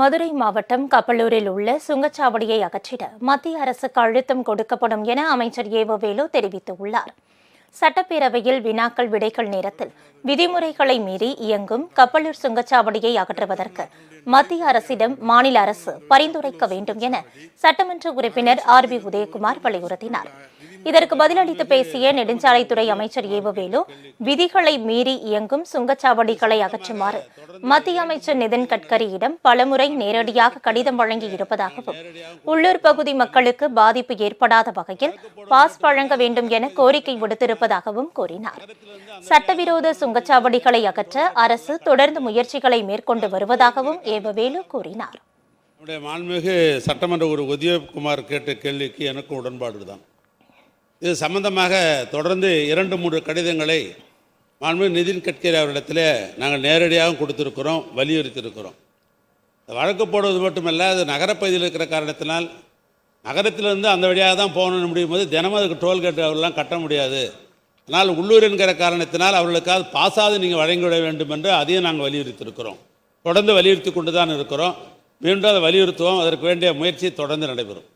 மதுரை மாவட்டம் கப்பலூரில் உள்ள சுங்கச்சாவடியை அகற்றிட மத்திய அரசுக்கு அழுத்தம் கொடுக்கப்படும் என அமைச்சர் ஏவவேலு தெரிவித்துள்ளார். சட்டப்பேரவையில் வினாக்கள் விடைகள் நேரத்தில் விதிமுறைகளை மீறி இயங்கும் கப்பலூர் சுங்கச்சாவடியை அகற்றுவதற்கு மத்திய அரசிடம் மாநில அரசு பரிந்துரைக்க வேண்டும் என சட்டமன்ற உறுப்பினர் ஆர் பி உதயகுமார் வலியுறுத்தினார். இதற்கு பதிலளித்து பேசிய நெடுஞ்சாலைத்துறை அமைச்சர் ஏவவேலு விதிகளை மீறி இயங்கும் சுங்கச்சாவடிகளை அகற்றுமாறு மத்திய அமைச்சர் நிதின் கட்கரியிடம் பலமுறை நேரடியாக கடிதம் வழங்கி இருப்பதாகவும் உள்ளூர் பகுதி மக்களுக்கு பாதிப்பு ஏற்படாத வகையில் பாஸ் வழங்க வேண்டும் என கோரிக்கை விடுத்திருப்பதாகவும் கூறினார். சட்டவிரோத சுங்கச்சாவடிகளை அகற்ற அரசு தொடர்ந்து முயற்சிகளை மேற்கொண்டு வருவதாகவும் ஏவவேலு கூறினார். நம்முடைய மாண்புமிகு சட்டமன்ற ஒரு உதயகுமார் கேட்ட கேள்விக்கு எனக்கும் உடன்பாடு தான். இது சம்பந்தமாக தொடர்ந்து இரண்டு மூன்று கடிதங்களை மாண்புமிகு நிதின் கட்கரி அவரிடத்தில் நாங்கள் நேரடியாக கொடுத்துருக்கிறோம் வலியுறுத்தியிருக்கிறோம். இந்த வழக்கு போடுவது மட்டுமல்ல அது நகரப்பகுதியில் இருக்கிற காரணத்தினால் நகரத்திலிருந்து அந்த வழியாக தான் போகணும்னு முடியும் போது தினமும் அதுக்கு டோல்கேட் அவர்களெலாம் கட்ட முடியாது. ஆனால் உள்ளூர் என்கிற காரணத்தினால் அவர்களுக்காக பாசாது நீங்கள் வழங்கிவிட வேண்டும் என்று அதையும் நாங்கள் வலியுறுத்தியிருக்கிறோம். தொடர்ந்து வலியுறுத்தி கொண்டு தான் இருக்கிறோம். மீண்டும் அதை வலியுறுத்துவோம். அதற்கு வேண்டிய முயற்சி தொடர்ந்து நடைபெறும்.